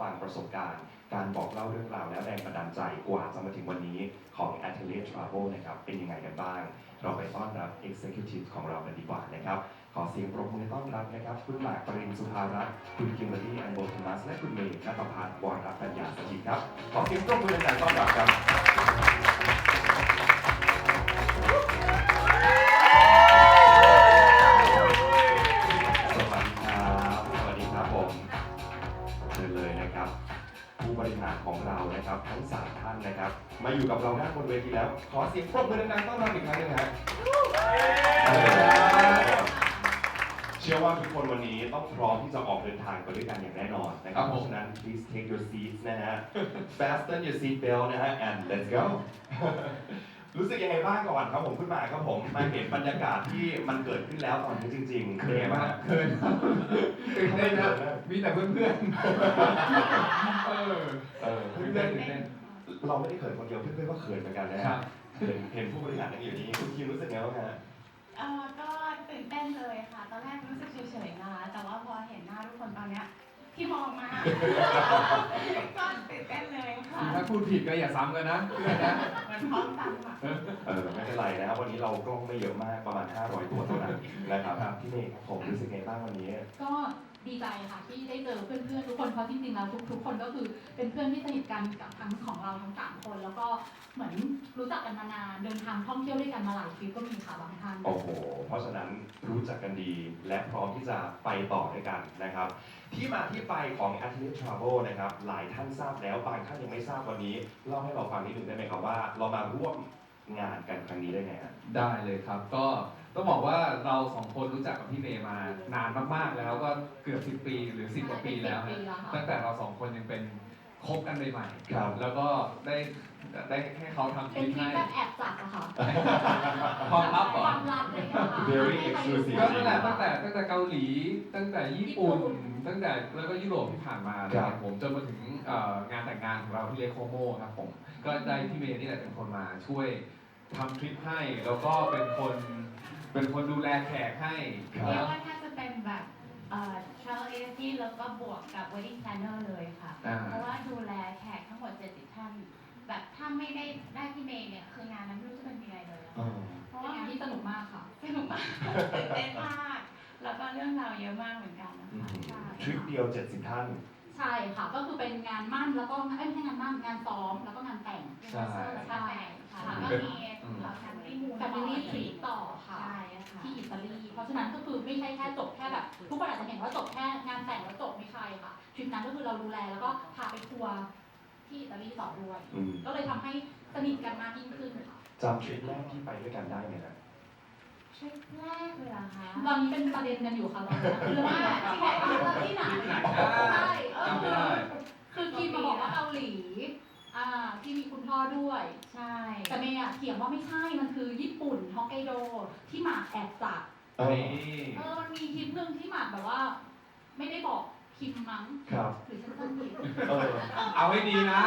ฟังประสบการณ์ การบอกเล่าเรื่องราวและแรงบันดาลใจกว่าจะมาถึงวันนี้ของ Atelier Travel นะครับ เป็นยังไงกันบ้าง เราไปต้อนรับ Executive ของเรากันดีกว่านะครับ ขอเสียงปรบมือต้อนรับนะครับ คุณหมากปรินสุภารัตน์คุณคิมเบอรรี่แอนโบธมัส และคุณเมย์นัทพัฒน์วรปัญญาสถิตครับ ขอเสียงปรบมือดังๆต้อนรับครับ อเสียงปรบมือดังๆต้อนรับอีกครั้งหนึงครับเชื่อว่าทุกคนวันนี้ต้องพร้อมที่จะออกเดินทางไปด้วยกันอย่างแน่นอนนะครับครับเพผมราะฉะนั้น please take your seats นะฮะ fasten your seat belt นะฮะ and let's go รู้สึกยังไงบ้างก่อนครับผมขึ้นมาครับผมมาเห็นบรรยากาศที่มันเกิดขึ้นแล้วตอนนี้จริงๆเป็นยังไงบ้างเกินครับตื่นเต้นครับมีแต่เพื่อนๆเออเออตื่นเต้นตื่นเต้นเราไม่ได้เขินคนเดียวเพื่อนๆก็เขินเหมือนกันนะครัฮะบ เห็นเห็นผู้บริหารนั่งอยู่นี้คุณคิมรู้สึกไงบ้างฮะเออก็ตื่นเต้นเลยค่ะ ตอนแรกรู้สึกเฉยๆนะคะแต่ว่าพอเห็นหน้าทุกคนตอนเนี้ยที่มองมา ก็ตื่นเต้นเลยค่ะถ้าพูดผิดก็อย่าซ้ำกันนะเพื่อนนะเหมือนพร้อมกันค่ะ เออไม่เป็นไรนะครับวันนี้เรากล้องไม่เยอะมากประมาณ 500 ตัวเท่านั้นนะครับครับพี่เมย์ครับผมรู้สึกไงบ้างวันนี้ ก็ ดีใจค่ะที่ได้เจอเพื่อนๆทุกคนเพราะจริงๆแล้วทุกๆคนก็คือเป็นเพื่อนที่สนิทกันกับทั้งของเราทั้งสามคน แล้วก็เหมือนรู้จักกันมานานเดินทางท่องเที่ยวด้วยกันมาหลายทริปก็มีค่ะบางท่านโอ้โห เพราะฉะนั้นรู้จักกันดีและพร้อมที่จะไปต่อด้วยกันนะครับ ที่มาที่ไปของ Athlete Travel นะครับ หลายท่านทราบแล้วบางท่านยังไม่ทราบวันนี้เล่าให้เราฟังนิดหนึ่งได้ไหมครับว่า เรามาร่วม งานกันครั้งนี้ได้ไงฮะ ได้เลยครับ ก็ต้องบอกว่าเราสองคนรู้จักกับพี่เมย์มานานมากๆแล้วก็เกือบ10ปีหรือ10กว่าปีแล้วเป็นฮะ10ปีแล้วค่ะตั้งแต่เราสองคนยังเป็นคบกันใหม่ๆครับ แล้วก็ได้ได้ให้เขาทำคเป็ลินปทริปให้ แบบแอบจัดอะค่ะความลับเหรคอวามลับเลยค่ะ Very ไม่ให้ใครรู้ exclusive ก็ตั้งแต่ตั้งแต่ตั้งแต่เกาหลี ตั้งแต่ญี่ปุ่น ญี่ปุ่น ตั้งแต่แล้วก็ยุโรปที่ผ่านมานะครับผมจนมาถึงเอ่องานแต่งงานของเราที่เลโคโมครับผมก็ได้พี่เมย์นี่แหละเป็นคนมาช่วย ทำทริปให้ แล้วก็เป็นคนเป็นคนดูแลแขกให้ครับเรียกว่าน่าจะเป็นแบบเอ่อ travel agency แล้วก็บวกกับ wedding planner เลยค่ะ อ่า เพราะว่าดูแลแขกทั้งหมด 70 ท่าน แบบถ้าไม่ได้ได้พี่เมย์เนี่ย คืองานนั้นไม่รู้จะเป็นยังไงเลยอะเออเพราะเป็นานว่างงานที่สนุกมากค่ะ สนุกมากตื่นเต้นมาก แล้วก็เรื่องราวเยอะมากเหมือนกันนะคะใช่ทริปเดียว 70 ท่าน ใช่ค่ะ ก็คือเป็นงานมั่นแล้วก็เอ้ยไม่ใช่งานมั่นงานซ้อมแล้วก็งานแต่งใช่ ใช่ค่ะแล้วก็มี แฟมิลี่มูนแฟมิลี่ทริปต่อค่ะ ใช่ค่ะ ที่อิตาลี เพราะฉะนั้นก็คือไม่ใช่แค่จบแค่แบบ ทุกคนอาจจะเห็นว่าจบแค่งานแต่งแล้วจบไม่ใช่ค่ะทริปนั้นก็คือเราดูแลแล้วก็พาไปทัวร์ที่อิตาลีต่อด้วย อืมก็เลยทำให้สนิทกันมากยิ่งขึ้นค่ะจำทริปแรกที่ไปด้วยกันได้ไหมครับ ทริปแรกเลยเหรอคะตอนนี้เป็นประเด็นกันอยู่ค่ะตอนนี้คือว่าที่ไหนบ้างที่ไหนที่ไหนใช่เอจำไม่ได้อคือคิมมาบอกว่าเกาหลี อ่าที่มีคุณพ่อด้วย ใช่ แต่เมย์อะเถียงว่าไม่ใช่ มันคือญี่ปุ่นฮอกไกโดที่หมากแอบจัดเออนี่เออมันมีคลิปหนึ่งที่หมากแบบว่า ไม่ได้บอกคิมมั้งครับหรือฉันจำผิดเออเอาให้ดีนะ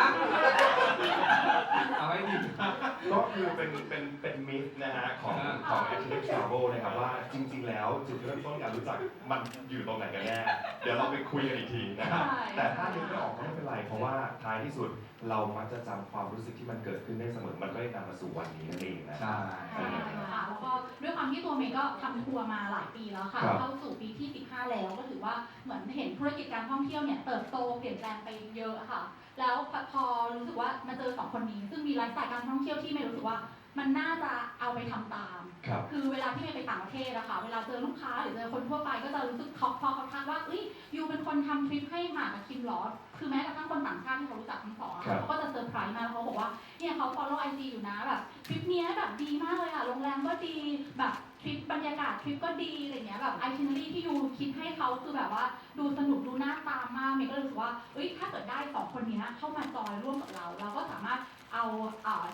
เอาให้ดีนะ ก็คือเป็นเป็นเป็นมิตนะฮะของของ Athlete Travel นะครับว่าจริง ๆ แล้วจุดเริ่มต้นการรู้จักมันอยู่ตรงไหนกันแน่เดี๋ยวเราไปคุยกันอีกทีนะครับ ใช่แต่ถ้านึกไม่ออกก็ไม่เป็นไรเพราะว่าท้ายที่สุดเรามักจะจำความรู้สึกที่มันเกิดขึ้นได้เสมอ มันก็เลยนำมาสู่วันนี้นั่นเองนะ ใช่ ใช่ค่ะแล้วก็ด้วยความที่ตัวเมย์ก็ทำทัวร์มาหลายปีแล้วค่ะครับ เข้าสู่ปีที่ 15 แล้วก็ถือว่าเหมือนเห็นธุรกิจการท่องเที่ยวเนี่ยเติบโตเปลี่ยนแปลงไปเยอะค่ะ แล้วพอรู้สึกว่ามาเจอสองคนนี้ซึ่งมีไลฟ์สไตล์การท่องเที่ยวที่เมย์รู้สึกว่า มันน่าจะเอาไปทำตามครับคือเวลาที่เมย์ไปต่างประเทศอะค่ะเวลาเจอลูกค้าหรือเจอคนทั่วไปก็จะรู้สึกเขาพอเขาทักว่าเอ้ยยูเป็นคนทำทริปให้หมากกับคิมเหรอคือแม้กระทั่งคนต่างชาติที่เขารู้จักทั้งสองอะครัค่ะบเขาก็จะเซอร์ไพรส์มากแล้วเขาบอกว่าเนี่ยเขา follow IG อยู่นะแบบทริปเนี้ยแบบดีมากเลยอะโรงแรมก็ดีแบบทริปบรรยากาศทริปก็ดีอะไรเงี้ยแบบไอทิน a รีที่ยูคิดให้เขาคือแบบว่าดูสนุกดูน่าตามมากเมย์ก็เลยรู้สึกว่าเอ้ยถ้าเกิดได้สองคนเนี้ยเข้ามาจอยร่วมกับเราเราก็สามารถ เอา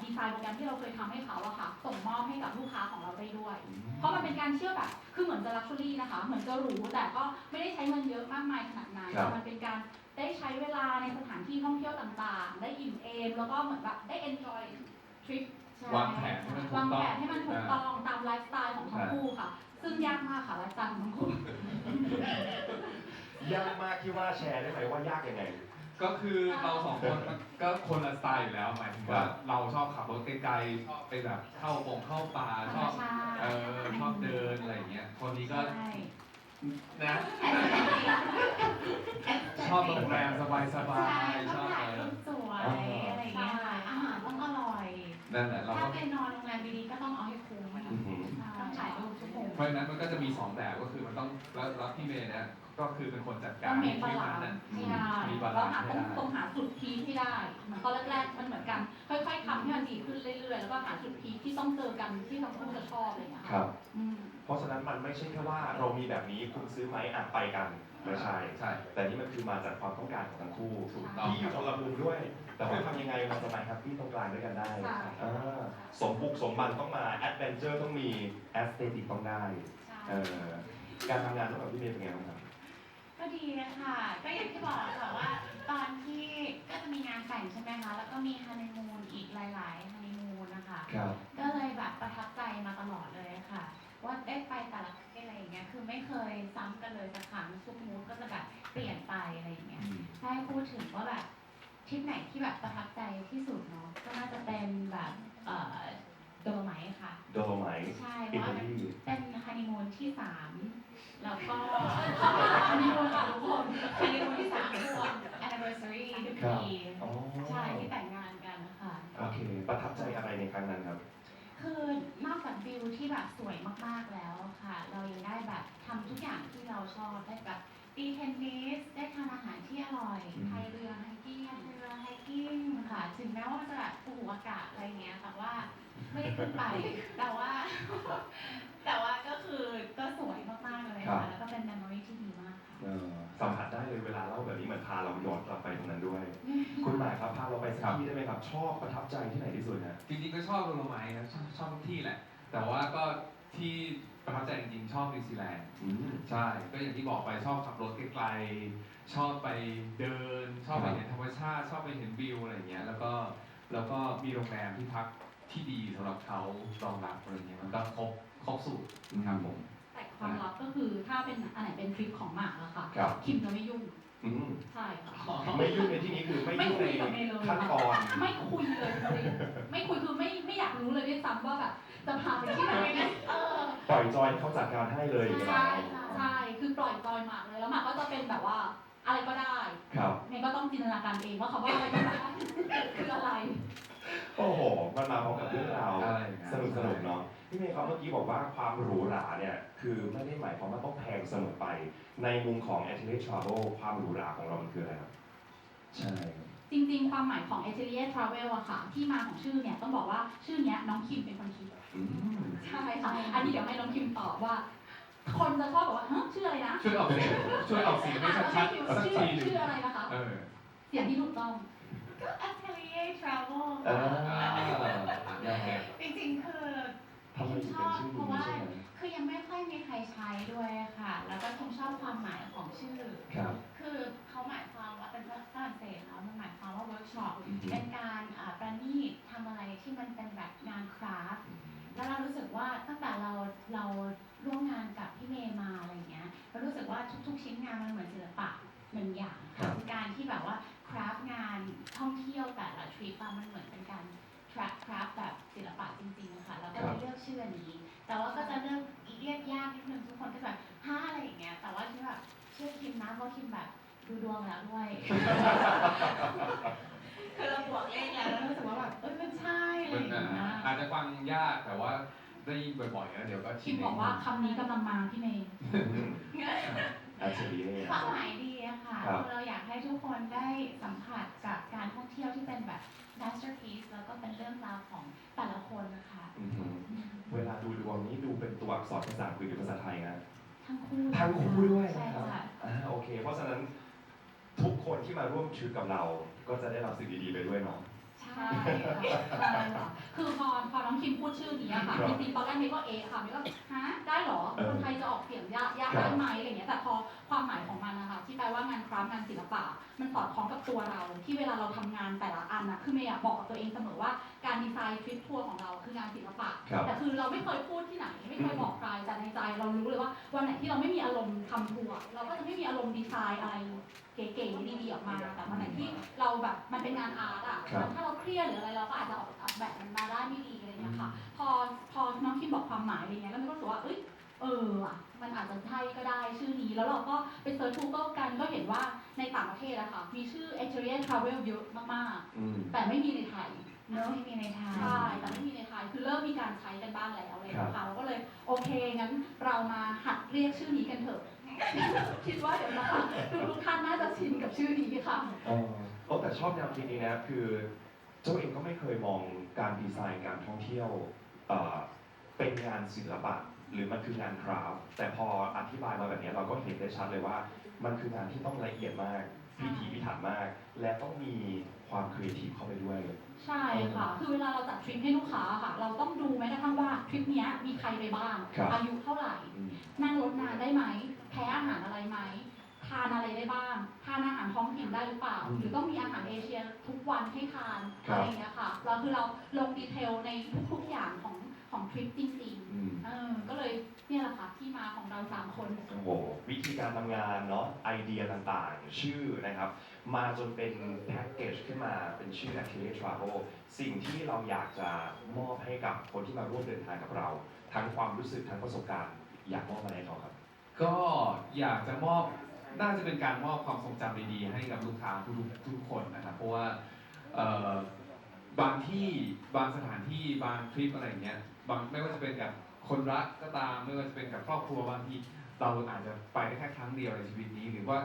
ดีไซน์โปรแกรมที่เราเคยทำให้เขาอะค่ะส่งมอบให้กับลูกค้าของเราได้ด้วย เพราะมันเป็นการเชื่อแบบคือเหมือนจะลักชัวรี่นะคะ เหมือนจะหรูแต่ก็ไม่ได้ใช้เงินเยอะมากมายขนาดนั้นครับแต่มันเป็นการได้ใช้เวลาในสถานที่ท่องเที่ยวต่างๆ ได้อิ่มเอมแล้วก็เหมือนแบบได้ enjoy trip ใช่วางแผนให้มันถูวากงต้อแผงนให้มันถูกต้องตามไลฟ์สไตล์ของทั้งคู่ค่ะ ซึ่งยากมากค่ะไลฟ์สไตล์ของทั้งคู่ยากมากที่ว่าแชร์ได้ไหมว่ายากยังไง ก็คือเราสองคนมันก็คนละสไตล์อยู่แล้วหมายถึงว่าเราชอบขับรถไกลๆชอบไปแบบเข้าปงเข้าป่าธรชรมอบชาติเออชอบเดินอะไรอย่างเงี้ยคนนี้ก็ใช่ นะ ชอบโรงแรมสบายใช่ๆชต้อองบถ่ายเอรูอปสวยอะไรอย่างเงี้ยค่ะอาหารต้องอร่อย นั่นแหละเราถ้าก็ไปนอนโรงแรมดีๆก็ต้องเอาให้คุ้มอือหือต้อง ถ่ายรูปทุกมุมเพราะฉะนั้นมันก็จะมีสองแบบก็คือมันต้องแล้วแล้วพี่เมย์เนี่ยก็คือเป็นคนจัดกาต้รองมีที่บานั้ลานนน่ะซ์ใช่มีบาเราลานหาซ์ต้องให้ได้ ต้องหาจุดพีคให้ได้เหมือนตอนแรกๆมันเหมือนกัน ค่อยๆทำให้มันดีขึ้นเรื่อยๆ แล้วก็หาจุดพีคที่ต้องเจอกันที่ทั้งคู่จะชอบอะไรอย่างเงี้ยครับ อืม เพราะฉะนั้นมันไม่ใช่แค่ว่าเรามีแบบนี้คุณซื้อไหมอะไปกันไม่ใช่ ใช่ แต่นี่มันคือมาจากความต้องการของทั้งคู่ถูกต้อง ที่อยู่คนละมุมด้วย แต่ว่าทำยังไงมันจะมาแฮปปี้ตรงกลางด้วยกันได้ใช่อ่าสมบุกสมบันต้องมาแอดเวนเจอร์ต้องมีแอสเตติกต้องได้ใช่เออการทำงานร่วมกับพี่เมย์เป็นไงบ้างครับ ก็ดีค่ะก็อย่างที่บอกค่ะว่า ตอนที่ก็จะมีงานแต่งใช่ไหมคะ แล้วก็มีฮันนีมูนอีกหลายๆฮันนีมูนนะคะ ครับ ก็เลยแบบประทับใจมาตลอดเลยค่ะ ว่าได้ไปแต่ละประเทศอะไรอย่างเงี้ยคือไม่เคยซ้ำกันเลยสักครั้งทุกมูดก็จะแบบเปลี่ยนไปอะไรอย่างเงี้ยถ้าให้พูดถึงว่าแบบ ทริปไหนที่แบบประทับใจที่สุดเนาะก็น่าจะเป็นแบบเอ่อโดโลไมท์ค่ะ โดโลไมท์ใช่เพอิราะตาว่าลีเป็นฮันนีมูนที่สามแล้วก็ฮันนีมูนค่ะทุกคนฮันนีมูนที่สามรวม anniversary ทุกครับปีอ๋อใช่ที่แต่งงานกันนะคะโอเค ประทับใจอะไรในครั้งนั้นครับ คือนอกจากวิวที่แบบสวยมากๆแล้วค่ะ เรายังได้แบบทำทุกอย่างที่เราชอบได้แบบตีเทนนิสได้ทานอาหารที่อร่อยอืมพายเรือไฮกิ้งเรือไฮ กิ้งค่ะ ถึงแม้ว่ามันจะแบบโอ้โหอากาศอะไรเงี้ย แต่ว่าไม่ได้ขึ้นไป แต่ว่า แต่ว่าก็คือก็สวยมากๆเลยค่ะ แล้วก็เป็น memory ที่ดีมากค่ะ เออสัมผัสได้เลยเวลาเล่าแบบนี้เหมือนพาเราย้อนกลับไปตรงนั้นด้วย คุณหมายครับพาเราไปสักที่ได้ไหมครับ ชอบประทับใจที่ไหนที่สุดฮะ จริงๆก็ชอบโดโลไมท์นะชอบชอบทุกที่แหละ แต่ว่าก็ที่ ประทับใจจริงๆชอบนิวซีแลนด์อืม ใช่ ก็อย่างที่บอกไปชอบขับรถไกลๆชอบไปเดิน ชอบไปเห็นธรรมชาติ ชอบไปเห็นวิวอะไรอย่างเงี้ย แล้วก็แล้วก็มีโรงแรมที่พักที่ดีสำหรับเขารองรับอะไรเงี้ยมันก็ครบครบสูตรครับผม แต่ความลับก็คือถ้าเป็นอันไหนเป็นทริปของหมากอะค่ะ ครับ คิมจะไม่ยุ่ง อืมใช่ค่ะ ไม่ยุ่งในที่นี้คือไม่ไม่ยุ่งคุในยกับเมย์เลยขั้นตอน ไม่คุยเลยจริงๆไม่คุยคือไม่ไม่อยากรู้เลยด้วยซ้ำว่าแบบ จะพาไปที่ไหนเออ ปล่อยจอยให้เขาจัดการให้เลยอย่างเงี้ยใช่ใช่ คือปล่อยจอยหมากเลยแล้วหมากก็จะเป็นแบบว่าอะไรก็ได้ครับ เมย์ก็ต้องจินตนาการเองว่าคำว่าอะไรก็ได้คืออะไร โอ้โห มันมาพร้อมกับเรื่องราวอะไรอย่างเงี้ย สนุกสนุกๆเนาะ พี่เมย์ครับเมื่อกี้บอกว่าความหรูหราเนี่ยคือไม่ได้หมายความว่าต้องแพงเสมอไป ในมุมของ a t e l i e r Travel ความหรูหราของเรามันคืออะไรครับ ใช่ จริงๆ ความหมายของ Atelier Travel อะค่ะ ที่มาของชื่อเนี่ยต้องบอกว่าชื่อเนี้ยน้องคิมเป็นคนคิด อืมใช่ค่ะ อันนี้เดี๋ยวให้น้องคิมตอบว่า คนจะชอบบอกว่าฮะชื่ออะไรนะช่วยออกเสียงช่วยออกเสียงให้อะชัดชื่อๆสักชื่อทีหนึ่งชื่ออะไรนะคะ เออเสียงที่ถูกต้อง ก็ Atelier Travel อ่าค่ะยังไงจริงๆคือ ทำไมถึงเป็นชื่อนี้ใช่ไหม คือยังไม่ค่อยมีใครใช้ด้วยค่ะ แล้วก็คงชอบความหมายของชื่อ ครับ คือเขาหมายความว่าเป็นภาษาฝรั่งเศสแล้วมันหมายความว่าเวิร์กช็อป อือฮึเป็นการอ่าประณีตทำอะไรที่มันเป็นแบบงานคราฟต์ แล้วเรารู้สึกว่าตั้งแต่เราเราร่วมงานกับพี่เมย์มาอะไรอย่างเงี้ยเรารู้สึกว่าทุกๆ ชิ้นงานมันเหมือนศิลปะหนึ่งอย่างครัค่ะบเป็นการที่แบบว่าคราฟต์งานท่องเที่ยวแต่ละทริปอะมันเหมือนเป็นการคราฟคราฟแบบศิลปะจริงๆค่ะแล้วก็เลยเลือกชื่ออันนี้ แต่ว่าก็จะเลือกเรียกยากนิดนึงทุกคนก็จะแบบห้าอะไรอย่างเงี้ย แต่ว่าคิดแบบเชื่อคิมนะเพราะคิมแบบดูดวงแล้วด้วย คือเราบวกเลขแล้วแล้วรู้สึกว่าแบบเอ้ยมันใช่อะไรมันอย่างอ่าเงี้ยอาจจะฟังยากแต่ว่าได้ยินบ่อยๆนะเดี๋ยวก็คิชิมนเงบอกว่าคำนี้กำลังมาพี่เมย์อัจฉริยะความหมายดีอะค่ะครับคือเราอยากให้ทุกคนได้สัมผัสกับการท่องเที่ยวที่เป็นแบบ masterpiece แล้วก็เป็นเรื่องราวของแต่ละคนนะคะอือหือ เวลาดูดวงนี้ดูเป็นตัวอักษรภาษาอังกฤษหรือภาษาไทยนะ ทั้งคู่ทั้งคู่ด้วยใช่นะครับค่ะอ่าโอเค เพราะฉะนั้นทุกคนที่มาร่วมทริปกับเรา ก็จะได้รับสิ่งดีๆไปด้วยเนาะ ใช่ใช่ค่ะใช่ค่ะคือพอพอน้องคิมพูดชื่อนี้อะค่ะครับจริงๆตอนแรกเมย์ก็เอะค่ะเมย์ก็ฮะได้เหรอเออคนไทยจะออกเสียงยากยากครับ ได้ไหมอะไรเงี้ยแต่พอความหมายของมันนะคะ ที่แปลว่างานคราฟต์งานศิลปะ มันสอดคล้องกับตัวเรา ที่เวลาเราทำงานแต่ละอันนะคือเมย์อะบอกกับตัวเองเสมอว่าการดีไซน์ทริปทัวร์ของเราคืองานศิลปะครับแต่คือเราไม่เคยพูดที่ไหนไม่ไม่เคยบอกใครแต่ในใจเรารู้เลยว่าวันไหนที่เราไม่มีอารมณ์ทำทัวร์เราก็จะไม่มีอารมณ์ดีไซน์อะไรเก๋ๆดีๆออกมาแต่วันไหนที่เราแบบมันเป็นงานอาร์ตอะครับถ้าเราเครียดหรืออะไรเราก็อาจจะออกแบบมันมาได้ไม่ดีอะไรอย่างเงี้ยค่ะพอพอน้องคิมบอกความหมายอะไรเงี้ยแล้วมันก็รู้สึกว่าเอ้ยเออว่ะ มันอาจจะใช่ก็ได้ชื่อนี้ แล้วเราก็ไปเซิร์ช Google กันก็เห็นว่าในต่างประเทศอะค่ะมีชื่อ a t r i a n Travel เยอะมากอืมๆแต่ไม่มีในไทยเนเนอะอะไม่มีในไทยใช่แต่ไม่มีในไทยคือเริ่มมีการใช้กันบ้างแล้วอะไรอย่างเลยนะคะเราก็เลยโอเคงั้นเรามาหัดเรียกชื่อนี้กันเถอะ คิดว่าเดี๋ยวนะคะทุกๆท่านน่าจะชินกับชื่อนี้ค่ะเออโอ้แต่ชอบแนวคิดนี้นะคือเจ้าเองก็ไม่เคยมองการดีไซน์การท่องเที่ยวเอ่อเป็นงานศิลปะ หรือมันคืองานคราฟต์แต่พออธิบายมาแบบนี้เราก็เห็นได้ชัดเลยว่า มันคืองานที่ต้องละเอียดมากพิถีพิถันมาก และต้องมีความครีเอทีฟเข้าไปด้วย ใช่ค่ะ คือเวลาเราจัดทริปให้ลูกค้าค่ะ เราต้องดูแม้กระทั่งว่าทริปเนี้ยมีใครไปบ้าง ครับ อายุเท่าไหร่ อืม นั่งรถนานได้ไหม แพ้อาหารอะไรไหม ทานอะไรได้บ้าง ทานอาหารท้องถิ่นได้หรือเปล่า อืมหรือต้องมีอาหารเอเชียทุกวันให้ทาน ครับ อะไรอย่างเงี้ยค่ะ เราคือเราลงดีเทลในทุกๆอย่างของ ของทริปจริงอืมๆเออก็เลยเนี่ยแหละค่ะที่มาของเราสามคน โอ้โหวิธีการทำงานเนาะไอเดียต่างๆ ชื่อนะครับ มาจนเป็นแพ็กเกจขึ้นมาเป็นชื่อ Affiliate Travel สิ่งที่เราอยากจะมอบให้กับคนที่มาร่วมเดินทางกับเรา ทั้งความรู้สึกทั้งประสบการณ์ อยากมอบอะไรให้เขาครับ ก็อยากจะมอบน่าจะเป็นการมอบความทรงจำดีๆ ให้กับลูกค้าทุกๆทุกคนนะครับเพราะว่าเอ่อบางที่บางสถานที่บางทริปอะไรอย่างเงี้ย บางไม่ว่าจะเป็นกับคนรักก็ตามไม่ว่าจะเป็นกับครอบครัวบางทีเราอาจจะไปได้แค่ครั้งเดียวในชีวิตนี้ หรือว่า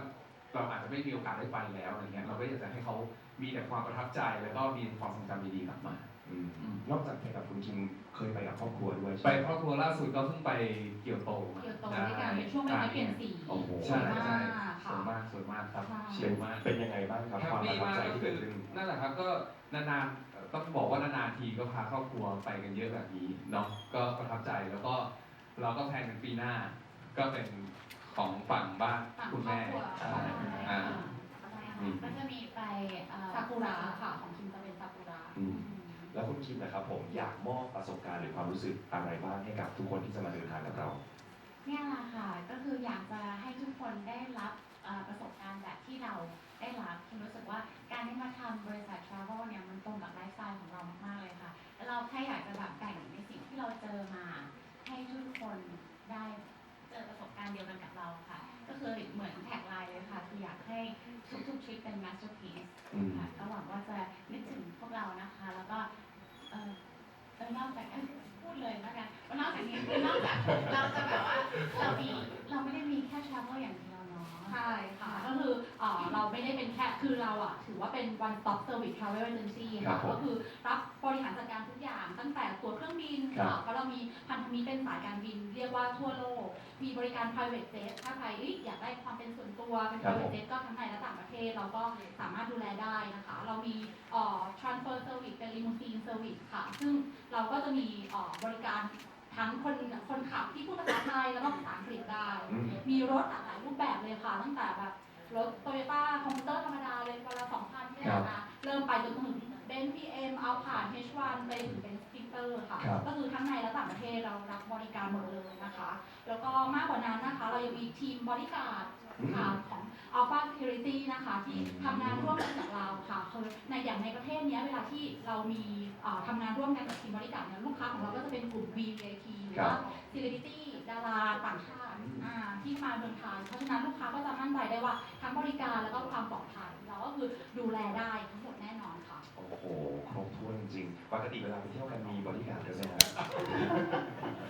เราอาจจะไม่มีโอกาสได้ไปแล้วอะไรเงี้ยเราก็อยากจะให้เขามีแต่ความประทับใจแล้วก็มีความทรงจำดีๆกลับมา อืมนอกจากไปกับคุณคิมเคยไปกับครอบครัวด้วยไปใช่ไหม ครอบครัวล่าสุดก็เพิ่งไปเกียวโตมาเกี่ยวโตด้วยกันเป็นช่วงเวลาเปลี่ยนสีโอ้โหใช่สวยใช่มากสค่ะ วยมากสวยมากครับใช่ เชียงมาก เป็นยังไงบ้างครับแฮคปวามประปี้ทับมากใจก็ที่คืเกิอดขึ้น นั่นแหละครับก็นานๆ ต้องบอกว่านานๆทีก็พาครอบครัวไปกันเยอะแบบนี้เนาะก็ประทับใจแล้วก็เราก็แพลนเป็นปีหน้า ก็เป็นของฝั่งบ้านคุณแม่ฝั่งครอบครัวอ่าอ่าใช่ค่ะก็จะมีไปเอ่อซากุระค่ะ ของคิมจะเป็นซากุระ อืม แล้วคุณคิมนะครับผมอยากมอบประสบการณ์หรือความรู้สึกอะไรบ้างให้กับทุกคนที่จะมาเดินทางกับเรา เนี่ยแหละค่ะ ก็คืออยากจะให้ทุกคนได้รับเอ่อ ประสบการณ์แบบที่เราได้รับคือรู้สึกว่าการที่มาทำบริษัท Travel เนี่ยมันตรงกับไลฟ์สไตล์ของเรามากๆเลยค่ะแล้วเราแค่อยากจะแบบแบ่งในสิ่งที่เราเจอมา ให้ทุกคนได้เจอประสบการณ์เดียวกันกับเราค่ะ ก็คือเหมือนแท็กไลน์เลยค่ะ คืออยากให้ทุกๆทริปเป็น masterpiece อืมค่ะก็หวังว่าจะนึกถึงพวกเรานะคะ แล้วก็เออเออนอกจากเอ้ยพูดเลยแล้วกันว่านอกจากนี้คือนอกจากเราจะแบบว่าเรามีเราไม่ได้มีแค่ travel อย่างเดียวเนาะ ใช่ค่ะ ก็คือเอ่อเราไม่ได้เป็นแค่คือเราอะ ถือว่าเป็น one stop service travel agency ครัค่ะบผมก็คือรับบริหารจัดการทุกอย่างตั้งแต่ตั๋วเครื่องบินครับ ค่ะเพราะเรามีพันธมิตรเป็นสายการบิน เรียกว่าทั่วโลก มีบริการ private jet ถ้าใครเอ้ยอยากได้ความเป็นส่วนตัวเป็นครับผม private jet ก็ทั้งในและต่างประเทศเราก็สามารถดูแลได้นะคะ เรามีเอ่อ transfer service เป็น limousine service ค่ะ ซึ่งเราก็จะมีเอ่อบริการ ทั้งคนคนขับที่พูดภาษาไทยแล้วก็ภาษาอังกฤษได้ อืม มีรถหลากหลายรูปแบบเลยค่ะ ตั้งแต่แบบรถโตโยต้าคอมพิวเตอร์ธรรมดาเลยวันละสองพันที่ไหนครับนะเริ่มไปจนถึงเบนซ์พีเอ็มเอาผ่าน H1 ไปถึงเป็นสปิเตอร์ค่ะ ครับ ก็คือทั้งในและต่างประเทศเรารับบริการหมดเลยนะคะ แล้วก็มากกว่านั้นนะคะ เรายังมีทีมบริการด ค่ะของ Alpha Security นะคะที่ทำงานร่วมกันกับเราค่ะคือในอย่างในประเทศเนี้ยเวลาที่เรามีเอ่อทำงานร่วมกันกับทีมบริการเนี่ยลูกค้าของเราก็จะเป็นกลุ่ม VIP หรือว่าเซเลบริตี้ดาราต่างชาติอ่าที่มาเมืองไทยเพราะฉะนั้นลูกค้าก็จะมั่นใจได้ว่าทั้งบริการแล้วก็ความปลอดภัยเราก็คือดูแลได้ทั้งหมดแน่นอนค่ะ โอ้โห ครบถ้วนจริงๆปกติเวลาไปเที่ยวกันมีบริการด้วยไหมครับ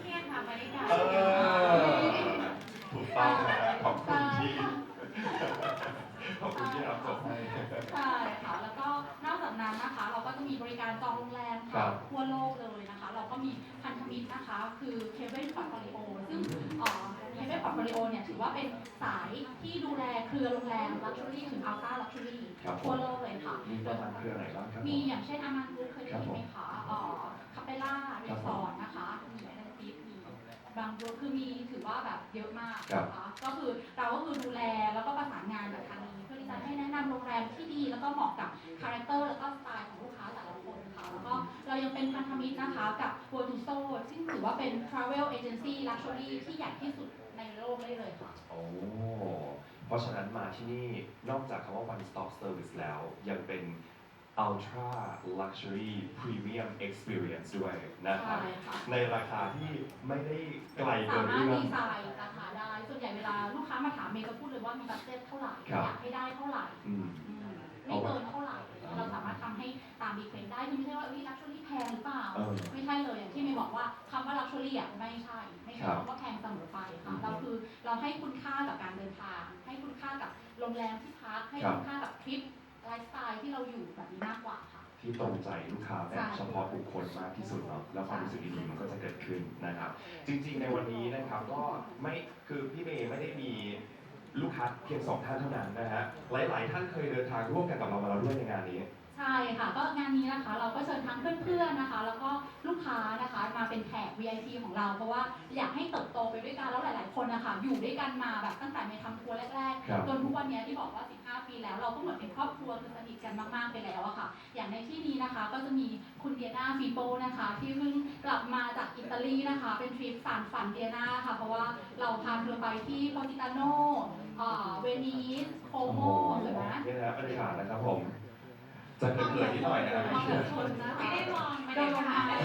เนี่ยค่ะบริการ เออ ถูกต้องนะครับขอบคุณที่ขอบคุณที่รับชมให้ ใช่ค่ะ แล้วก็นอกจากนั้นนะคะ เราก็จะมีบริการจองโรงแรม ครั ค่ะ บ ทั่วโลกเลยนะคะ เราก็มีพันธมิตร นะคะคือเคเบิลพอร์ตโฟลิโอซึ่งเคเบิลพอร์ตโฟลิโอเนี่ยถือว่าเป็นสายที่ดูแลเครือโรงแรมลักชัวรี่ถึงอัลต้าลักชัวรี่ครับผทั่วมโลกเลยค่ะมีประมาณเครือไหนบ้างครับผมมีอย่างเช่นอามันกรุ๊ปเคยได้ยินไหมคะเอ่อคาเปล่ารีสอร์ทนะคะมีแอนติฟมีบางกรุ๊ปคือมีถือว่าแบบเยอะมากนะคะก็คือเราก็คือดูแลแล้วก็ประสานงานกับทางนี้เพื่อที่จะให้แนะนำโรงแรมที่ดีแล้วก็เหมาะกับคาแรคเตอร์แล้วก็สไตล์ของลูกค้าแต่ละ คนค่ะแล้วก็เรายังเป็นพันธมิตรนะคะกับ v o r t u s o ซึ่งถือว่าเป็น travel agency luxury ที่ใหญ่ที่สุดในโลกได้เลยค่ะ โอ้ เพราะฉะนั้นมาที่นี่นอกจากคำว่า one stop service แล้ว ยังเป็น ultra luxury premium experience ด้วยนะครับใช่ค่ะ ในราคาที่ไม่ได้ไกลเกิสานมารถเอื้อดีมไซน์ราคาได้ ส่วนใหญ่เวลาลูกค้ามาถามเมย์จะพูดเลยว่ามีบัตเจ็ตเท่าไหร่ ครับ อยากให้ได้เท่าไหร่อืม อืมไม่เกินเท่าไหร่ เราสามารถทำให้ตามดีเควได้คือไม่ใช่ว่าวิลักชัวรี่แพงหรือเปล่า เออ ไม่ใช่เลยอย่างที่เมย์บอกว่าคำว่าลักชัวรี่อะไม่ใช่ ไม่ใช่ครับคำว่าแพงเสมอไปอืค่ะมเราคือเราให้คุณค่ากับการเดินทาง ให้คุณค่ากับโรงแรมที่พักให้ครับ คุณค่ากับทริปไลฟ์สไตล์ที่เราอยู่แบบนี้มากกว่าค่ะ ที่ตรงใจลูกค้าแบใช่บเฉพาะบุคคลมากที่สุดเนาะแล้วความรู้สึกดีๆมันก็จะเกิดขึ้นนะครับ จริงๆในวันนี้นะครับก็ไม่คือพี่เมย์ไม่ได้มี ลูกค้าเพียงสองท่านเท่านั้นนะฮะหลาย ๆ ท่านเคยเดินทางร่วมกันกับเรามาแล้วด้วยในงานนี้ ใช่ค่ะ ก็งานนี้นะคะเราก็เชิญทั้งเพื่อนๆนะคะ แล้วก็ลูกค้านะคะมาเป็นแขก VIP ของเรา เพราะว่าอยากให้เติบโตไปด้วยกันแล้วหลาย ๆ คนนะคะอยู่ด้วยกันมาแบบตั้งแต่ในทำทัวร์แรกครับ ๆจนทุกวันนี้ที่บอกว่า 15 ปีแล้วเราก็เหมือนเป็นครอบครัวคือสนิทกันมากๆไปแล้วอะค่ะ อย่างในที่นี้นะคะก็จะมีคุณเดียนาฟีโปนะคะ ที่เพิ่งกลับมาจากอิตาลีนะคะ เป็นทริปสารฝันเดียนาค่ะ เพราะว่าเราพาเธอไปที่โปติตาโนเอ่อเวนิสโคโมเห็นไหม นี่นะครับบรรยากาศนะครับผม จะเขินๆนิดหน่อยนะครับความอดทนนะคะไม่ได้มองไม่โดได้นลงถ่ามาย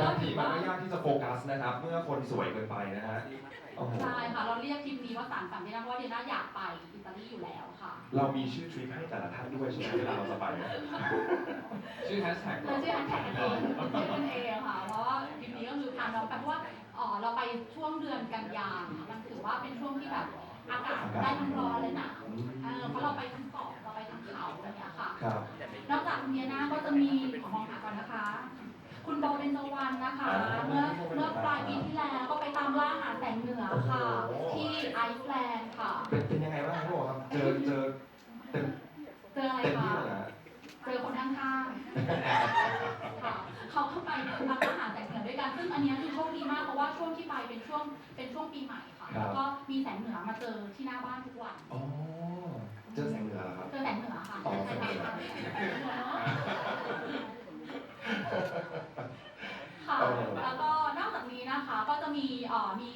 บางทีมันก็ยากที่จะโฟกัสนะครับ เมื่อคนสวยเกินไปนะฮะโอ้โหใช่ค่ะ เราเรียกทริปนี้ว่าสารฝันเดียนาเพราะว่าเดียนาอยากไปอิตาลีอยู่แล้วค่ะ เรามีชื่อทริปให้แต่ละท่านด้วยใช่ไหมเวลาเราจะไปเนี่ยชื่อแฮชแท็กเราชื่อแฮชแท็กกันเองชื่อกันเองค่ะ เพราะว่าทริปนี้ก็คือพาน้องไปเพราะว่าอ๋อเราไปช่วงเดือนกันยาค่ะมันถือว่าเป็นช่วงที่แบบ อากาศได้ทั้งร้อนและหนาวอืมเออเพราะเราไปทั้งเกาะเราไปทั้งเขาอะไรอย่างเงี้ยค่ะ ครับนอกจากคุณเดียนาก็จะมีขอมองหาก่อนนะคะ คุณโบเป็นจวันนะคะ เมื่อเมื่อปลายปีที่แล้วก็ไปตามล่าหาแสงเหนือค่ะ ที่ไอซ์แลนด์ค่ะ เป็นเป็นยังไงบ้างครับพี่โอครับเจอเจอเต็มเจออะไรเต็มคะที่เลยนะเจอคนข้างๆค่ะเขาเข้าไปตามล่าหาแสงเหนือด้วยกัน ซึ่งอันเนี้ยคือโชคดีมากเพราะว่าช่วงที่ไปเป็นช่วงเป็นช่วงปีใหม่ ค่ะแล้วก็มีแสงเหนือมาเจอที่หน้าบ้านทุกวันอ๋อเจอแสงเหนือเหรอครับ เจอแสงเหนือค่ะอ๋อใช่ค่ะค่ะแล้วก็นอกจากนี้นะคะก็จะมีเอ่อมี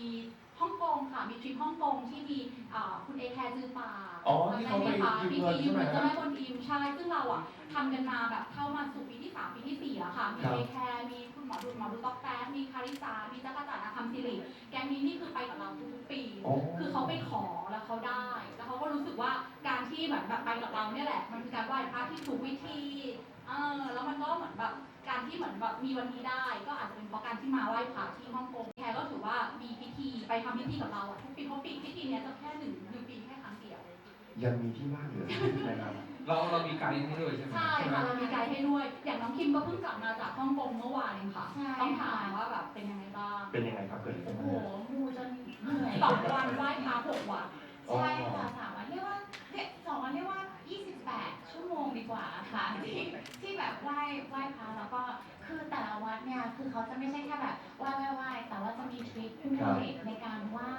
ฮ่องกงค่ะ มีทริปฮ่องกงที่มีเอ่อคุณเอแคร์จือปาอ๋อที่เขาไปจำด้หมคะยืพิมเงินธียืมเงินใช่เจ้าไหมแม่กวนอิมใช่ซึ่งเราอะทำกันมาแบบเข้ามาสู่ปีที่สามปีที่สี่แล้วค่ะ มีครับเอแคร์มีคุณหมอดุลหมอดุลต๊อกแต๊กมีคาริสามีจักรจันทร์อาคัมศิริแกงนี้นี่คือไปกับเราทุกๆปีอ๋อคือเขาไปขอแล้วเขาได้ แล้วเขาก็รู้สึกว่าการที่แบบแบบไปกับเราเนี่ยแหละ มันคือการไหว้พระที่ถูกวิธีเออแล้วมันก็เหมือนแบบ การที่เหมือนแบบมีวันนี้ได้ ก็อาจจะเป็นเพราะการที่มาไหว้พระที่ฮ่องกงแคร์ก็ถือว่ามีพิธีไปทำพิธีกับเราอะทุกปีเพราะปีพิธีเนี้ยจะแค่หนึ่งหนึ่งปีแค่ครั้งเดียว ยังมีที่ว่างเหลืออยู่ใช่ไหมครับ เราเรามีไกด์ให้ด้วยใช่ไหมใช่ไหมค่ะเรามีไกด์ให้ด้วย อย่างน้องคิมก็เพิ่งกลับมาจากฮ่องกงเมื่อวานเองค่ะ ใช่ ต้องถามว่าแบบเป็นยังไงบ้าง เป็นยังไงครับเกิดอะไรขึ้โอ้นโหบ้างมูจนเหนื่อยสองวันไหว้พระหกวันอ๋อใช่ค่ะสามวันเรียกว่าเรียกสองวันเรียกว่า28ชั่วโมงดี กว่าค่ะที่ที่แบบไหว้ไหว้พระแล้วก็คือแต่ละวัดเนี่ยคือเขาจะไม่ใช่แค่แบบไหว้ไหว้ไหว้แต่ว่าจะมีทริคด้วยในการไหว้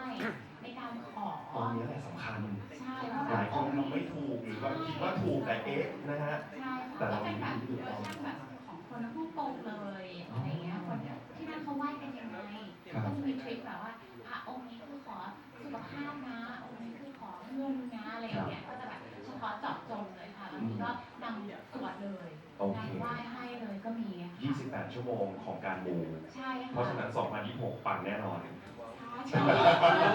ในการขอตรงนี้แหละสำคัญ ใช่ว่าหแบลาบยคนทำไม่ถูกหรือว่าคิดว่าถูกแต่เอ๊ะนะฮะ ใช่ค่ะก็เป็นแบบเวอร์ชันแบบของคนฮ่องกงเลยอะไรเงี้ยคนที่นั่นเขาไหว้กันยังไงครับก็จะมีทริคแบบว่าอะองค์นี้คือขอสุขภาพนะองค์นี้คือขอเงินนะอะไรอย่างเงี้ยก็จะแบบเฉพาะเจาะจงเลยค่ะบางทีก็นำสวดเลย โอเค นำไหว้ให้เลยก็มีค่ะ 28 ชั่วโมงของการมูใช่ค่ะเพราะฉะนั้น 2026 ปังแน่นอน ใช่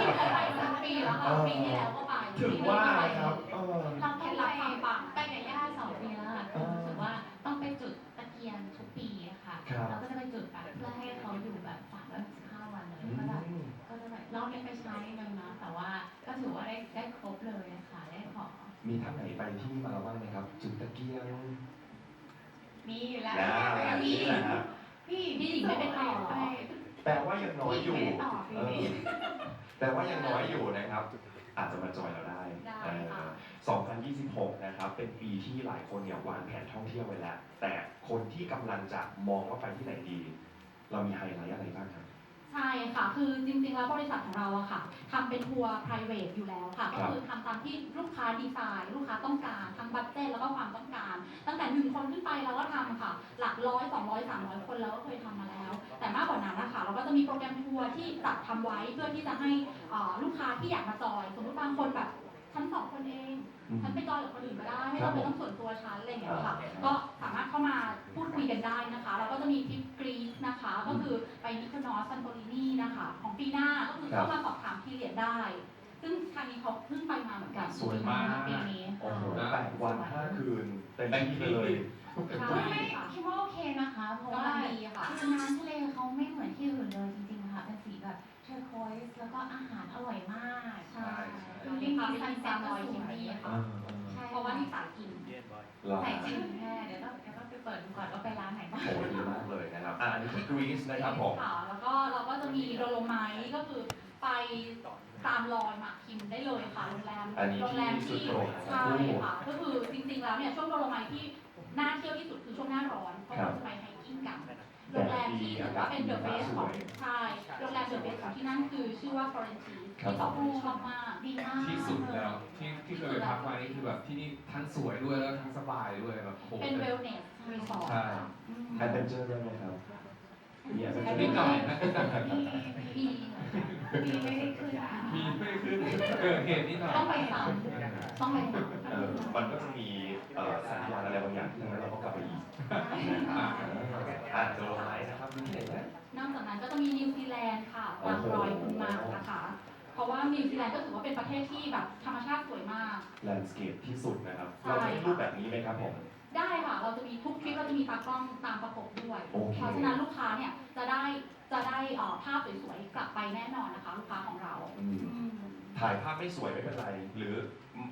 ที่ไปทั้งปีแล้วค่ะปีที่แล้วก็ไปถึงว่าครับเออ เราเคล็ดลับความปังไปกับย่าสองปีแล้วค่ะคือรู้สึกว่าต้องไปจุดตะเกียงทุกปีอะค่ะครับ เราก็จะไปจุดแบบเพื่อให้เขาอยู่แบบสามร้อยสิบห้าวันเลยอืก็แบบมก็จะแบบรอบนี้ไปใช้หนึ่งนะแต่ว่าก็ถือว่าได้ได้ครบเลยอะค่ะได้ของมีท่านไหนไปที่นี่มาแล้วบ้างไหมครับ จุดตะเกียงมีอยู่แล้วนะแบบนี้แหละครับ พี่พี่หญิงไม่ไปต่อไปแปลว่ายังน้อยอยู่พี่ไม่ได้ต่อปีเอนี้อแปลว่ายังน้อยอยู่นะครับ อาจจะมาจอยเราได้ได้เออค่ะ2026 นะครับ เป็นปีที่หลายคนเนี่ยวางแผนท่องเที่ยวไว้แล้ว แต่คนที่กำลังจะมองว่าไปที่ไหนดี เรามีไฮไลท์อะไรบ้างครับ ใช่ค่ะ คือจริงๆ แล้วบริษัทของเราอะค่ะทำเป็นทัวร์ private อยู่แล้วค่ะครัก็บคือทำตามที่ลูกค้าดีไซน์ ลูกค้าต้องการทั้งบัตเจ็ตแล้วก็ความต้องการ ตั้งแต่หนึ่งคนขึ้นไปเราก็ทำค่ะ หลักร้อยสองร้อยสามร้อยคนเราก็เคยทำมาแล้ว แต่มากกว่านั้นนะคะเราก็จะมีโปรแกรมทัวร์ที่จัดทำไว้เพื่อที่จะให้เอ่อลูกค้าที่อยากมาจอย สมมติบางคนแบบ ฉันสองคนเองอืมฉันไปจอยกับคนอื่นก็ได้ไม่ครัต้อบงเป็นผมต้องส่วนตัวฉันอะไรอย่างเงี้ยค่ะอ่าก็สามารถเข้ามาพูดคุยกันได้นะคะ แล้วก็จะมีทริปกรีซนะคะ ก็คือไปนิโคโนอสซันโตรินีนะคะ ของปีหน้าก็คือครับเข้ามาสอบถามพีเรียดได้ ซึ่งทางนี้เขาเพิ่งไปมาเหมือนกันสวยมากปีนี้โอ้โหนะแปดวันห้าคืนเต็มที่เลยใช่ไม่ค่ะคิดว่าโอเคนะคะ เพราะก็ว่าดีค่ะคือน้ำทะเลเขาไม่เหมือนที่อื่นเลยจริงๆค่ะเป็นสีแบบเท อร์โคยส์แล้วก็อาหารอร่อยมากใช่ คือมีมีความซัเป็นนซาเซ็ตมก็อยสที่วยนี่เอค่ะอเออใช่เพราะว่าที่สายกินเหรอใส่ชิมแค่เดี๋ยวต้องเดี๋ยวต้องไปเปิดดูก่อนว่าไปร้านไหนบ้างโหดีมากเลยนะครับ อ่าอันนี้คือกรีซนะครับผมค่ะแล้วก็เราก็จะมีโดโลไมท์ก็คือไปตามรอยหมากคิมได้เลยค่ะโรงแรมอันนี้โรงแรมที่สุดที่โปรดของใช่ผู้ค่ะก็คือจริงๆแล้วเนี่ยช่วงโดโลไมท์ที่น่าเที่ยวที่สุดคือช่วงหน้าร้อนเพราะครัว่าบจะไปไฮกิ้งกัน โรงแรมที่ถือว่าเป็นเดอะเบสของใช่โรงแรมเดอะเบสของที่นั่นคือชื่อว่าฟลอเรนซีครับที่สองผู้ชอบมากดีมากที่สุดแล้วที่ที่เคยไปพักมานี่คือแบบที่นี่ทั้งสวยด้วยแล้วทั้งสบายด้วยแบบโอ้โหเป็นเวลเนสรีสอร์ทใช่แอดเวนเจอร์ได้ไหมครับมีแอดเวนเจอร์นิดหน่อยนะมีมีไม่ได้ขึ้นอะมีไม่ขึ้นเกิดเหตุนิดหน่อยต้องไปซ้ำต้องไปซ้เออมันก็จะมีเอ่อสัญญาณอะไรบางอย่างที่ทำให้เราต้องกลับไปอีกอ่าอ่าโดโลไลท์นะครับนี่เห็นไหมนอกจากนั้นก็จะมีนิวซีแลนด์ค่ะตามรอยคุณมานะคะ เพราะว่านิวซีแลนด์ก็ถือว่าเป็นประเทศที่แบบธรรมชาติสวยมากแลนด์สเคปที่สุดนะครับเราจะมีรูปแบบนี้ไหมครับผม ได้ค่ะเราจะมีทุกทริปเราจะมีตากล้องตามประกบด้วย โอเค เพราะฉะนั้นลูกค้าเนี่ยจะได้จะได้เอ่อภาพสวยๆกลับไปแน่นอนนะคะ ลูกค้าของเรา อืมอืมถ่ายภาพไม่สวยไม่เป็นไร หรือ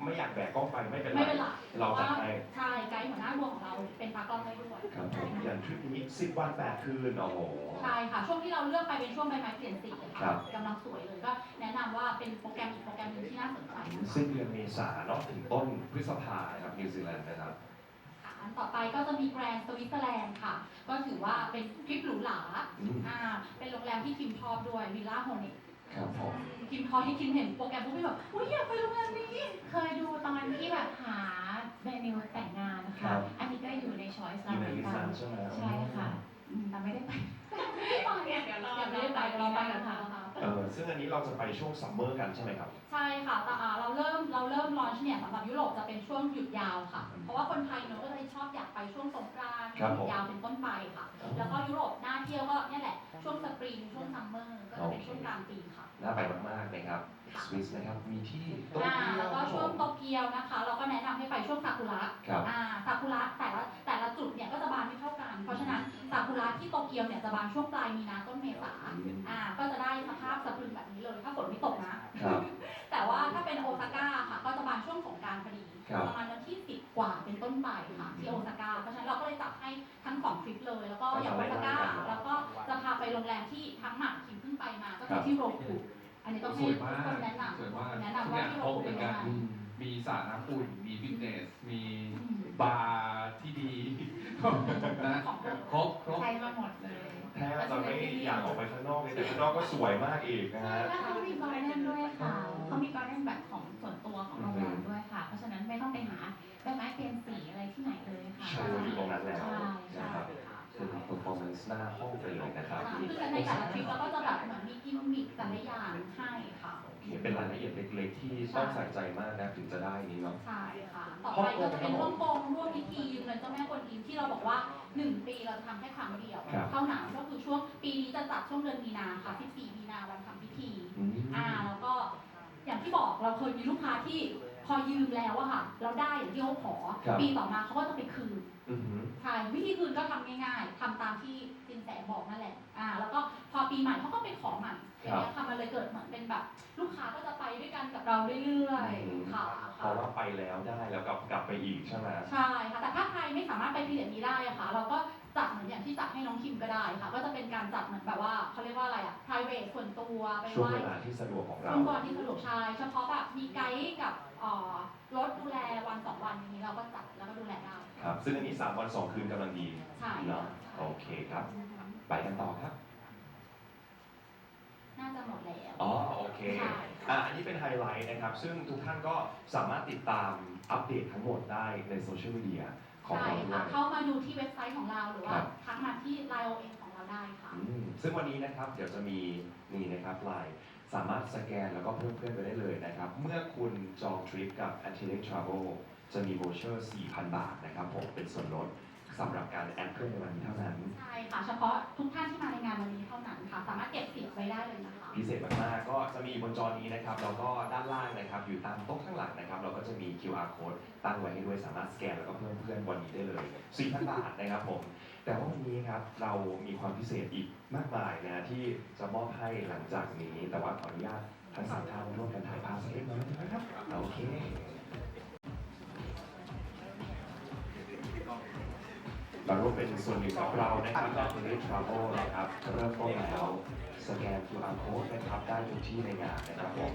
ไม่อยากแบกกล้องไปไม่เป็นไร ไม่เป็นไรเราจัดให้ใช่ไกด์หัวหน้าทัวร์ของเราเป็นตากล้องได้ด้วยครับผมอย่างทริปนี้10วัน8คืนโอ้โห ใช่ค่ะ ช่วงที่เราเลือกไปเป็นช่วงใบไม้เปลี่ยนสีครัค่ะบ กำลังสวยเลยก็แนะนำว่าเป็นโปรแกรมอีกโปรแกรมหนึงที่น่าสนใจนะคะ สิ้นเดือนเมษาเนาะถึงต้นพฤษภานะครับนิวซีแลนด์นะครับค่ะ อันต่อไปก็จะมีแกรนด์สวิตเซอร์แลนด์ค่ะ ก็ถือว่าเป็นทริปหรูหราอืม อ่าเป็นโรงแรมที่คิมชอบด้วยวิลล่าโฮเนตครับผมคิมพอที่คิมเห็นโปรแกรมปุ๊บพี่แบบอุ้ยอยากไปโรงแรมนี้ เคยดูตอนที่แบบหาเมนูแต่งงานนะครัคะ บ อันนี้ก็อยู่ในช้อยส์อเรายู่เหในมือนลิสกัต์นนั้นใช่ไหม ใช่ค่ะ อืมแต่ไม่ได้ไปตอนเนี้ยเดี๋ยวเรายังไม่ได้ไปเราไปกันค่ะ เออซึ่งอันนี้เราจะไปช่วงซัมเมอร์กันใช่ไหมครับ ใช่ค่ะแต่อ่าเราเริ่มเราเริ่มลอนช์เนี่ยสำหรับยุโรปจะเป็นช่วงหยุดยาวค่ะ เพราะว่าคนไทยเนอะก็จะชอบอยากไปช่วงสงกรานต์ครับหยุผมดยาวเป็นต้นไปค่ะ แล้วก็ยุโรปหน้าเที่ยวก็เนี่ยแหละช่วงสปริงช่วงซัมเมอร์ก็จะเป็นช่วงกลางปีค่ะน่าไปมากๆนะครับสวิสนะครับ มีที่โตอ่าเกียวแล้วก็ช่วงโตเกียวนะคะ เราก็แนะนำให้ไปช่วงซากุระ ครับ อ่าซากุระแต่ละแต่ละจุดเนี่ยก็จะบานไม่เท่ากัน เพราะฉะนั้นซากุระ ที่โตเกียวเนี่ยจะบานช่วงปลายมีนาต้นเมษาอ่าก็จะได้สภาพสะพรึงแบบนี้เลยถ้าฝนไม่ตกนะ ครับ แต่ว่าถ้าเป็นโอซาก้าค่ะก็จะบานช่วงสงกรารพอดีครับประมาณวันที่10กว่าเป็นต้นไปค่ะที่โอซาก้าเพราะฉะนั้นเราก็เลยจัดให้ทั้งสองทริปเลย แล้วก็อย่างโอซาก้าแล้วก็จะพาไปโรงแรมที่ทั้งหมากคิมเพิ่งไปมาก็คือที่โรคุอันนี้ต้องสให้วยทุมากกคนแนะนสวยมากำแนะทุกนำอว่าย่างที่คโรรบคุเหเป็มืนอนยักังนไงมีสระน้ำอุ่นมีฟิตเนส มีอืมบาร์ที่ดี นะของโปรดครบครบใช้มาหมดเลยแทบจะไม่อยากออกไปข้างนอกเลยแต่ข้างนอกก็สวยมากอีกนะใช่ฮะแล้วเขามีการ์เด้นด้วยค่ะเขามีการ์เด้นแบบของส่วนตัวของโรงแรมด้วยค่ะ เพราะฉะนั้นไม่ต้องไปหาใบไม้เปลี่ยนสีอะไรที่ไหนเลยค่ะโชว์อยู่ตรงนั้นแล้วใช่ใช่นะครับเป็น performance หน้าห้องไปเลยนะครับค่ะคือในแต่ละทริปเราก็จะแบบเหมือนมีกิมมิคแต่ละอย่างให้ค่ะโอ เคเป็นรายละเอียดเล็กๆ ที่ต้องใส่ใจมากนะถึงจะได้นี้เนาะ ใช่ค่ะ ต่อไปก็จะเป็นฮ่องกงร่วมพิธียืมเงินเจ้าแม่กวนอิมที่เราบอกว่า 1 ปีเราจะทำแค่ครั้งเดียว ครับ เท่านั้นก็คือช่วงปีนี้จะจัดช่วงเดือนมีนาค่ะ14มีนาวันทำพิธี อืม อ่าแล้วก็อย่างที่บอกเราเคยมีลูกค้าที่พอยืมแล้วอะค่ะ เราได้อย่างที่เขาขอ ครับ ปีต่อมาเขาก็จะไปคืนอือหือ ใช่วิธีคืนก็ทำง่ายๆทำตามที่จินแสบอกนั่นแหละ อ่า แล้วก็พอปีใหม่เขาก็ไปขอใหม่อย่างเงี้ยค่ะมันเลยเกิดเหมือนเป็นแบบ ลูกค้าก็จะไปด้วยกันกับเราเรื่อยอืมๆค่ะเพราะว่าไปแล้วได้แล้วกลับกลับไปอีกใช่ไหมใช่ค่ะ แต่ถ้าใครไม่สามารถไปพีเรียดนี้ได้อะค่ะ เราก็จัดเหมือนอย่างที่จัดให้น้องคิมก็ได้ค่ะ ก็จะเป็นการจัดเหมือนแบบว่าเขาเรียกว่าอะไรอะ private ส่วนตัวไปช่วงไหว้เวลาที่สะดวกของเราองค์กรที่สะดวกใช้เฉพาะแบบมีไกด์กับเอ่อรถดูแลวันสองวันอย่างนี้เราก็จัดแล้วก็ดูแลได้ ครับซึ่งอันนี้3วัน2คืนกำลังดีใช่ เนาะโอเคครับ ไปกันต่อครับอะอันนี้เป็นไฮไลท์นะครับ ซึ่งทุกท่านก็สามารถติดตามอัปเดตทั้งหมดได้ในโซเชียลมีเดียของใช่เราด้วค่ะ ย เข้ามาดูที่เว็บไซต์ของเราหรือครัว่าบทักมาที่ Line OA ของเราได้ค่ะ อืมซึ่งวันนี้นะครับเดี๋ยวจะมีนี่นะครับไลน์สามารถสแกนแล้วก็เพิ่มเพื่อนไปได้เลยนะครับ เมื่อคุณจองทริปกับ a n t i l e Travel จะมีโบเชอร์ 4,000 บาทนะครับผมเป็นส่วนลดสำหรับการแอดเพื่อนในวันนี้เท่านั้น ใช่ค่ะ เฉพาะทุกท่านที่มาในงานวันนี้เท่านั้นค่ะ สามารถเก็บสิทธิ์ไว้ได้เลยนะคะ พิเศษมากๆก็จะมีบนจอนี้นะครับแล้วก็ด้านล่างนะครับ อยู่ตามโต๊ะข้างหลังนะครับ เราก็จะมี QR code ตั้งไว้ให้ด้วยสามารถสแกนแล้วก็เพิ่มเพื่อนวันนี้ได้เลย 4,000 บาทนะครับผม แต่ว่าวันนี้ครับเรามีความพิเศษอีกมากมายนะที่จะมอบให้หลังจากนี้ แต่ว่าขออนุญาตทั้งสามท่านร่วมกันถ่ายภาพสักเล็กน้อยนะครับโอเค มาร่วมเป็นส่วนหนึ่งกับเรานะครับและ t e l e Travel นะครับเริ่มต้นแล้วสแกน QR code นะครับได้ทุกที่ในงานนะครับผม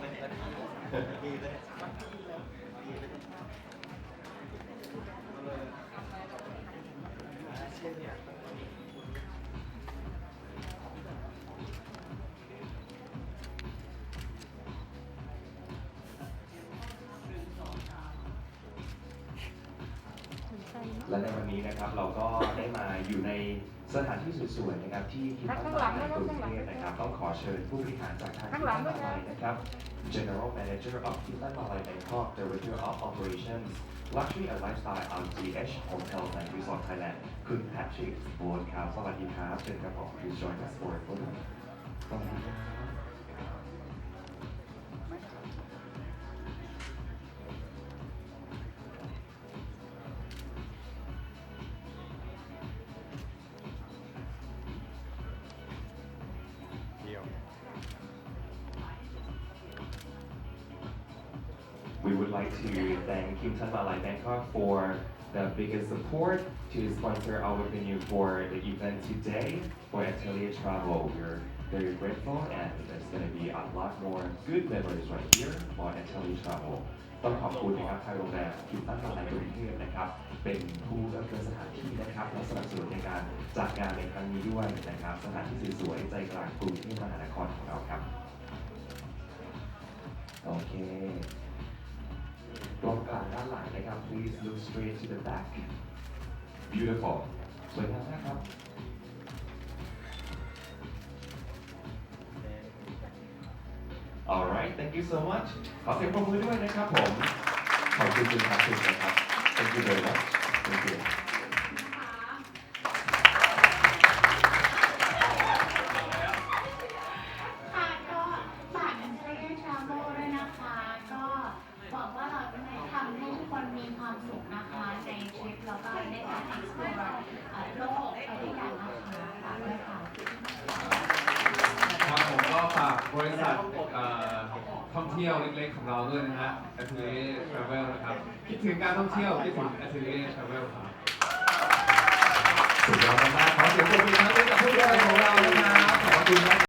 สถานที่สวยๆนะครับที่คิดว่าในกรุงเทพนะครับต้องขอเชิญผู้บริหารจากทางคิดตั้งมาลัยนะครับ General Manager of คิดตั้งมาลัย Bangkok Director of Operations Luxury and Lifestyle LGH Hotels and Resort Thailand คุณแพทริกโบนครับสวัสดีครับเชิญครับผม Please join us for a photo สวัสดีครับ like to thank Kim Tan Malai Bangkok for the biggest support to sponsor our venue for the event today for Atelier Travel. We're very grateful and there's going to be a lot more good memories right here for Atelier Travel. ต้องขอบคุณนะครับทางโรงแรมคิมตั้งมาลายกรุงเทพนะครับ เป็นผู้เลือกเลือกสถานที่นะครับและสนับสนุนในการจัดงานในครั้งนี้ด้วยนะครับ สถานที่สวยๆใจกลางกรุงเทพมหานครของเราครับ โอเค ตรงกลางด้านหลังนะครับ please look straight to the back beautiful สวยงามมากครับ alright thank you so much ขอเสียงปรบมือด้วยนะครับผม ขอบคุณคุณครับคุณนะครับ thank you very much thank you